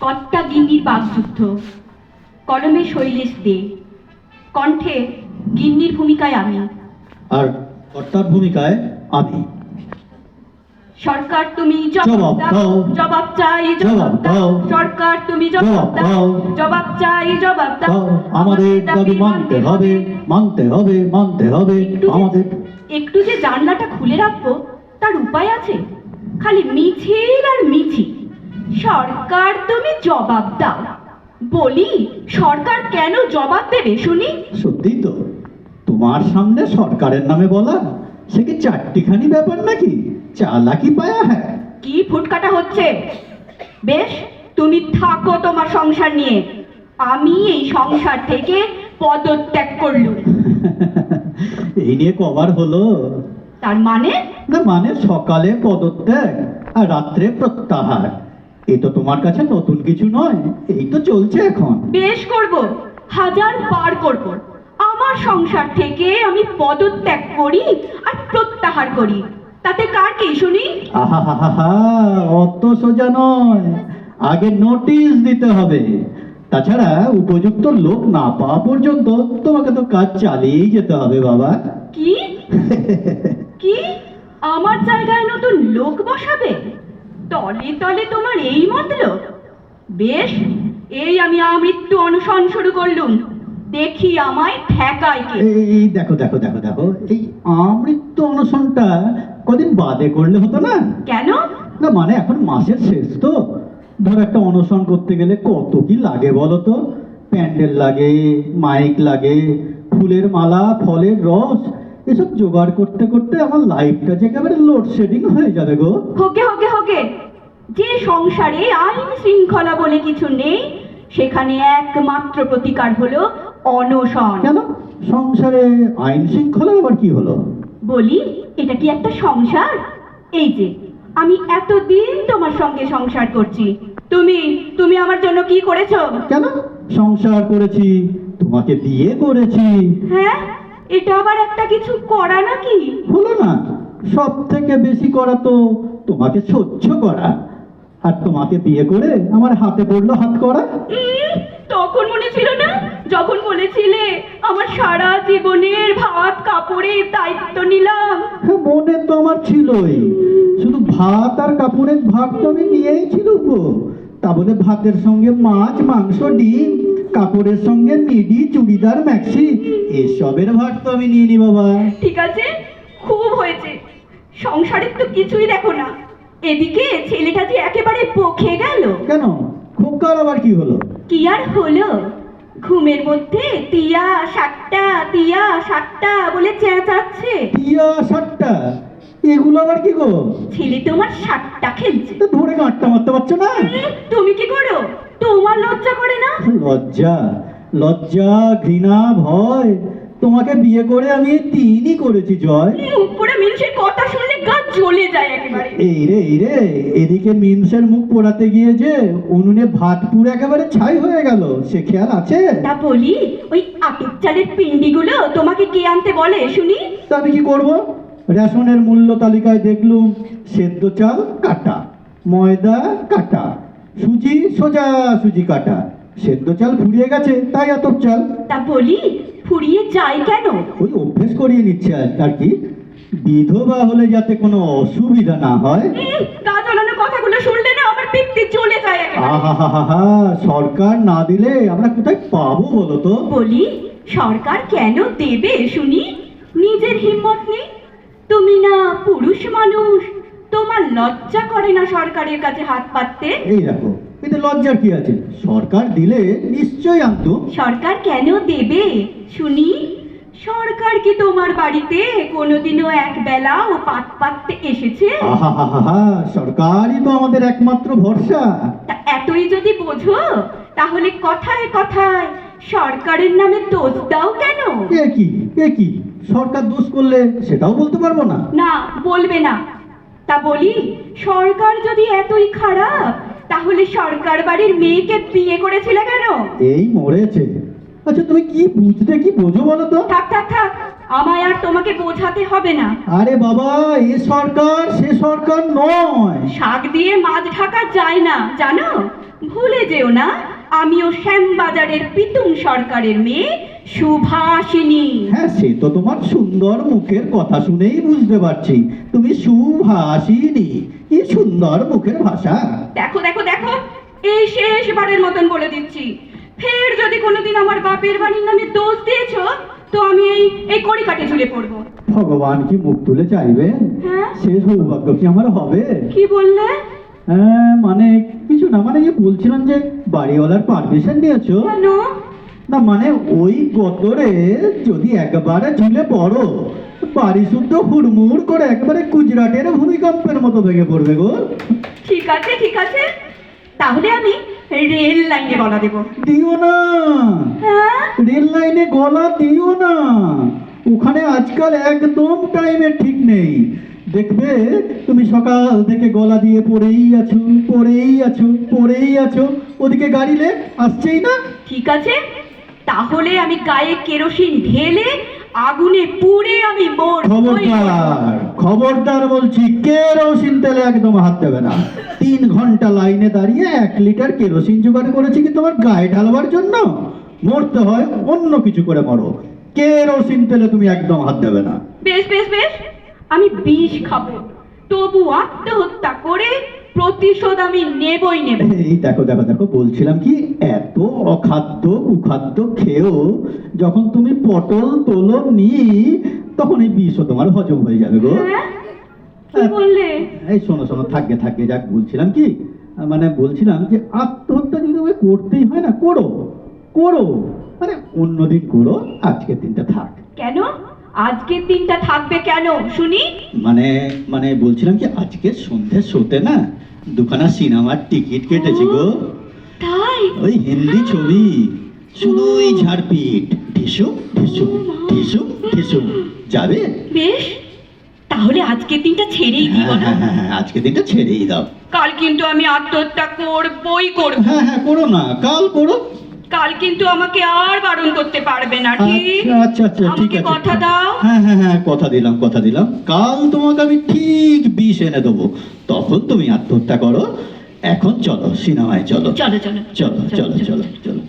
কট্টা গিন্নির বাগযুদ্ধ। কলমে শৈলেশ দে। কণ্ঠে গিন্নির ভূমিকায় আমি। আর কর্তার ভূমিকায় আমি। সরকার তুমি জবাব দাও। জবাব চাই জবাব দাও। সরকার তুমি জবাব দাও। জবাব চাই জবাব দাও। আমাদের দাবি মানতে হবে মানতে হবে মানতে হবে আমাদের। একটু যে জানলাটা খুলে রাখব তার উপায় আছে? খালি মিছিল আর মিছিল। সরকার তুমি জবাব দাও। বলি সরকার কেন জবাব দেবে শুনি? সত্যিই তো। তোমার সামনে সরকারের নামে বলা সে কি চারটিখানি ব্যাপার নাকি? চালাকি পায়া হ্যাঁ। কি ফুটকাটা হচ্ছে? বেশ তুমি থাকো তোমার সংসার নিয়ে। আমি এই সংসার থেকে পদত্যাগ করলুম। এই নিয়ে কবার হলো। তার মানে? না মানে সকালে পদত্যাগ আর রাত্রে প্রত্যাহার। এ তো তোমার কাছে নতুন কিছু নয় এই তো চলছে এখন। বেশ করব হাজার বার করব। আমার সংসার থেকে আমি পদত্যাগ করি আর প্রত্যাহার করি। তাতে কার কি শুনি? আহা হা হা হা অত সোজা নয়। আগে নোটিশ দিতে হবে। তাছাড়া উপযুক্ত লোক না পাওয়া পর্যন্ত তোমাকে তো কাজ চালিয়েই যেতে হবে বাবা। কি? কি? আমার জায়গায় নতুন লোক বসাবে? তলে তলে তোমার এই মতলব? বেশ এই আমি আমৃত্যু অনুসরণ শুরু করলুম। দেখি আমায় ঠেকায় কে? এই দেখো দেখো দেখো দেখো এই আমৃত্যু অনশনটা কদিন বাদে করলে হতো না? কেন? না মানে এখন মাসের শেষ তো। ধরো একটা অনশন করতে গেলে কত কি লাগে বলো তো? প্যান্ডেল লাগে মাইক লাগে ফুলের মালা ফলের রস এসব জোগাড় করতে করতে আমার লাইফটা যে একেবারে লোডশেডিং হয়ে যাবে গো। হোকে হোকে হোকে। যে সংসারে আইন শৃঙ্খলা বলে কিছু নেই সেখানে একমাত্র প্রতিকার হলো অনশন। কেন? সংসারে আইন শৃঙ্খলার আবার কি হলো? বলি এটা কি একটা সংসার? এই যে আমি এতদিন তোমার সঙ্গে সংসার করছি। তুমি তুমি আমার জন্য কি করেছ? কেন? সংসার করেছি তোমাকে বিয়ে করেছি। হ্যাঁ? এটা আবার একটা কিছু করা নাকি? হলো না। সব থেকে বেশি করা তো তোমাকে সহ্য করা। আর তোমাকে বিয়ে করে আমার হাতে পড়ল হাত করা। তখন মনে ছিল না? যখন বলেছিলে আমার সারা জীবনের ভাত কাপড়ের দায়িত্ব নিলাম। হ্যাঁ, মনে তো আমার ছিলই। শুধু ভাত আর কাপড়ের ভাগ তো আমি নিয়েই ছিল গো। তা বলে ভাতের সঙ্গে মাছ মাংস ডিম কাপড়ের সঙ্গে মিডি চুড়িদার ম্যাক্সি এসবের ভাগ তো আমি নিয়ে নি বাবা। ঠিক আছে খুব হয়েছে। সংসারের তো কিছুই দেখো না। এদিকে ছেলেটা যে একেবারে বকে গেল। কেন? খোকার আবার কি হলো? কি আর হলো? ঘুমের মধ্যে তিয়া সাতটা তিয়া সাতটা বলে চেঁচাচ্ছে। টিয়া সাতটা? এগুলো আবার কি গো? ছেলে তোমার সাতটা খেলছে। তো ধরে গাঁটটা মারতে পারছ না? তুমি কি করো? তোমার লজ্জা করে না? লজ্জা লজ্জা ঘৃণা ভয়। তোমাকে বিয়ে করে আমি তিনই করেছি জয়। পোড়া মিনসের কথা শুনলে গা জ্বলে যায় একেবারে। এই রে এই রে এদিকে মিনসের মুখ পোড়াতে গিয়ে যে উনুনে ভাত পুরো একেবারে ছাই হয়ে গেল সে খেয়াল আছে? তা বলি ওই আটক চালের পিন্ডিগুলো তোমাকে কে আনতে বলে শুনি? তা আমি কি করব? রেশনের মূল্য তালিকায় দেখলুম সেদ্ধ চাল কাটা ময়দা কাটা সুজি সোজা সুজি কাটা। সেদ্ধ চাল ফুরিয়ে গেছে তাই আতপ চাল। তা বলি ফুরিয়ে যায় কেন? ওই অভ্যেস করিয়ে নিচ্ছে আর- কি? বিধবা হলে যাতে কোনো অসুবিধা না হয়। গা জ্বলানো কথাগুলো শুনলে না আমার পিত্তি চলে যায়। আহা হা হা হা সরকার না দিলে আমরা কোথায় পাবো বলো তো? বলি সরকার কেন দেবে শুনি? নিজের হিম্মত নেই? তুমি না পুরুষ মানুষ তোমার লজ্জা করে না সরকারের কাছে হাত পাততে? এই দেখো এতে লজ্জার কি আছে? সরকার দিলে নিশ্চয়ই আনতো। সরকার কেন দেবে? শুনি সরকার কি তোমার বাড়িতে কোনোদিনও এক বেলা ও পাত পাততে এসেছে? আহা হা হা হা সরকারই তো আমাদের একমাত্র ভরসা। তা এতই যদি বোঝো তাহলে কথায় কথায় সরকারের নামে দোষ দাও কেন? এ কি এ কি? সরকার দোষ করলে সেটাও বলতে পারব না। না বলবে না। তা বলি সরকার যদি এতই খারাপ তাহলে সরকার বাড়ির মেয়েকে বিয়ে করেছিলে কেন? এই মরেছে। আচ্ছা তুমি কি বুঝতে কি বোঝো বলো তো? থাক থাক থাক আমায় আর তোমাকে বোঝাতে হবে না। আরে বাবা এ সরকার সে সরকার নয়। শাক দিয়ে মাছ ঢাকা যায় না জানো? ভুলে যেও না আমিও শ্যামবাজারের পিতুম সরকারের মেয়ে সুভাষিনী। হ্যাঁ সে তো তোমার সুন্দর মুখের কথা শুনেই বুঝতে পারছি। তুমি সুভাষিনী কি সুন্দর মুখের ভাষা। দেখো দেখো দেখো এই শেষবারের মতন বলে দিচ্ছি। ফের যদি কোনোদিন আমার বাপের বাড়ির নামে দোষ দিয়েছ তো আমি এই এই কড়িকাটে ঝুলে পড়ব। ভগবান কি মুখ তুলে চাইবে? হ্যাঁ? সে সৌভাগ্য কি আমার হবে? কি বললে? হ্যাঁ মানে কিছু না মানে বলছিলাম যে বাড়িওয়ালার পারমিশন নিয়েছো। কেন? না মানে ওই গতরে যদি একবারে ঝুলে পড়ো বাড়ি শুদ্ধ হুড়মুড় করে একবারে গুজরাটের ভূমিকম্পের মতো ভেঙে পড়বে গো। ঠিক আছে ঠিক আছে। তাহলে আমি রেল লাইনে বলা দেবো। দিও না। হ্যাঁ? রেল লাইনে গলা দিও না। ওখানে আজকাল একদম টাইমের ঠিক নেই। দেখবে তুমি সকাল থেকে গলা দিয়ে পড়েই আছো পড়েই আছো পড়েই আছো। ওদিকে গাড়ি লে আসছেই না? ঠিক আছে। তাহলে আমি গায়ে কেরোসিন ঢেলে আগুনে পুড়ে আমি মোর খবরদার খবরদার বলছি কেরোসিন তেলে একদম হাত দেবে না। তিন ঘণ্টা লাইনে দাঁড়িয়ে এক লিটার কেরোসিন জোগাড় করেছি কি তোমার গায়ে ঢালবার জন্য? মরতে হয় অন্য কিছু করে মরো। কেরোসিন তেলে তুমি একদম হাত দেবে না। বেশ বেশ বেশ আমি বিষ খাব। তবু আত্মহত্যা করে প্রতিশোধ আমি নেবই নেব। এই দেখো দেখো দেখো বলছিলাম কি এত অখাদ্য কুখাদ্য খেয়েও যখন তুমি পটল তোলো নি তখন এই বিষও তোমার হজম হয়ে যাবে গো। হ্যাঁ? কি বললে? এই শোনো শোনো থাকবে থাকবে যাক বলছিলাম কি মানে বলছিলাম যে আত্মহত্যা যদি তোমাকে করতেই হয় না করো করো। মানে অন্যদিন করো আজকের দিনটা থাক। কেন? আজকের দিনটা থাকবে কেন? শুনি। মানে মানে বলছিলাম কি আজকে সন্ধ্যে শোতে না দুখানা সিনেমার টিকিট কেটেছি গো। তাই? ওই হিন্দি ছবি। শুধুই ঝাড়পিট। ঢিসু ঢিসু ঢিসু ঢিসু। যাবে? বেশ। তাহলে আজকের দিনটা ছেড়েই দিব হ্যাঁ না হ্যাঁ হ্যাঁ, হ্যাঁ, আজকে দিনটা ছেড়েই দাও। কাল কিন্তু আমি আত্মহত্যা করবই করব। হ্যাঁ হ্যাঁ করো না। কাল করো। কাল কিন্তু আমাকে আর বারণ করতে পারবে না ঠিক? আচ্ছা আচ্ছা আচ্ছা ঠিক আছে। কথা দাও। হ্যাঁ হ্যাঁ হ্যাঁ কথা দিলাম কথা দিলাম। কাল তোমাকে আমি ঠিক বিষ এনে দেবো। তখন তুমি আত্মহত্যা করো। এখন চলো সিনেমায় চলো চলো চলো চলো চলো চলো। চলো।